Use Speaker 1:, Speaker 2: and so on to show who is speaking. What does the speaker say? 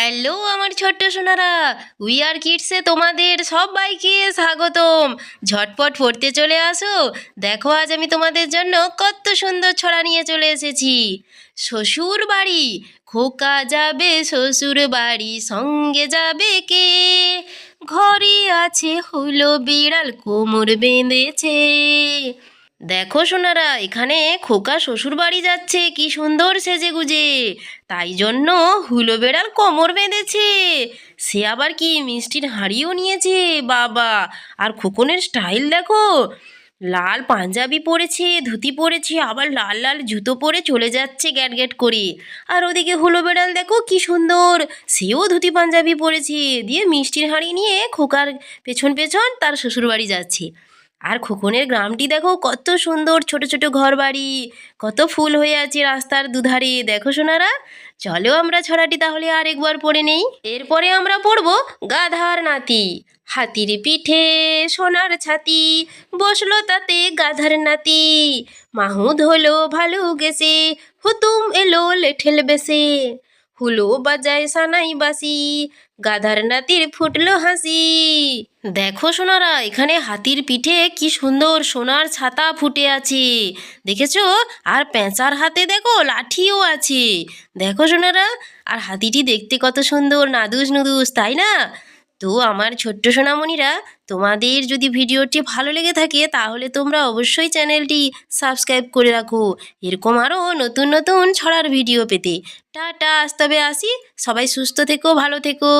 Speaker 1: Hello আমার ছোট্ট Sonara we are কিডসে তোমাদের সবাইকে স্বাগতম। ঝটপট পড়তে চলে আসো, দেখো আজ আমি তোমাদের জন্য কত সুন্দর ছড়া নিয়ে চলে এসেছি। শ্বশুর বাড়ি, খোকা যাবে, শ্বশুর বাড়ি সঙ্গে যাবে কে? ঘরে আছে হলো বিড়াল, কোমর বেঁধেছে। দেখো সোনারা, এখানে খোকা শ্বশুর বাড়ি যাচ্ছে, কি সুন্দর সেজে গুজে তাই জন্য হুলো বেড়াল কোমর বেঁধেছে। সে আবার কি মিষ্টির হাঁড়িও নিয়েছে, বাবা। আর খোকনের স্টাইল দেখো। লাল পাঞ্জাবি পরেছে, ধুতি পরেছে, আবার লাল লাল জুতো পরে চলে যাচ্ছে গ্যাট গ্যাট করে। আর ওদিকে হুলো বেড়াল দেখো, কি সুন্দর। সেও ধুতি পাঞ্জাবি পরেছে, দিয়ে মিষ্টির হাঁড়ি নিয়ে খোকার পেছন পেছন তার শ্বশুরবাড়ি যাচ্ছে। আর খোকনের গ্রামটি দেখো কত সুন্দর, ছোট ছোট ঘর বাড়ি কত ফুল হয়ে আছে রাস্তার দুধারে। দেখো সোনারা, চলো আমরা ছড়াটি তাহলে আর একবার পড়ে নেই। এরপরে আমরা পড়ব গাধার নাতি। হাতির পিঠে সোনার ছাতি, বসল তাতে গাধার নাতি। মাহুদ হলো ভালো গেছে হুতুম এলো লেঠেল বেসে। হুলো বাজায় সানাই বাসি গাধার নাতির ফুটলো হাসি দেখো সোনারা এখানে হাতির পিঠে কি সুন্দর সোনার ছাতা ফুটে আছে দেখেছ আর পেঁচার হাতে দেখো লাঠিও আছে। দেখো সোনারা, আর হাতিটি দেখতে কত সুন্দর, নাদুস নুদুস, তাই না? তো আমার ছোট্ট সোনামণিরা, তোমাদের যদি ভিডিওটি ভালো লেগে থাকে, তাহলে তোমরা অবশ্যই চ্যানেলটি সাবস্ক্রাইব করে রাখো। এরকম আরও নতুন নতুন ছড়ার ভিডিও পেতে। টাটা, আজ তবে আসি। সবাই সুস্থ থেকো, ভালো থেকো।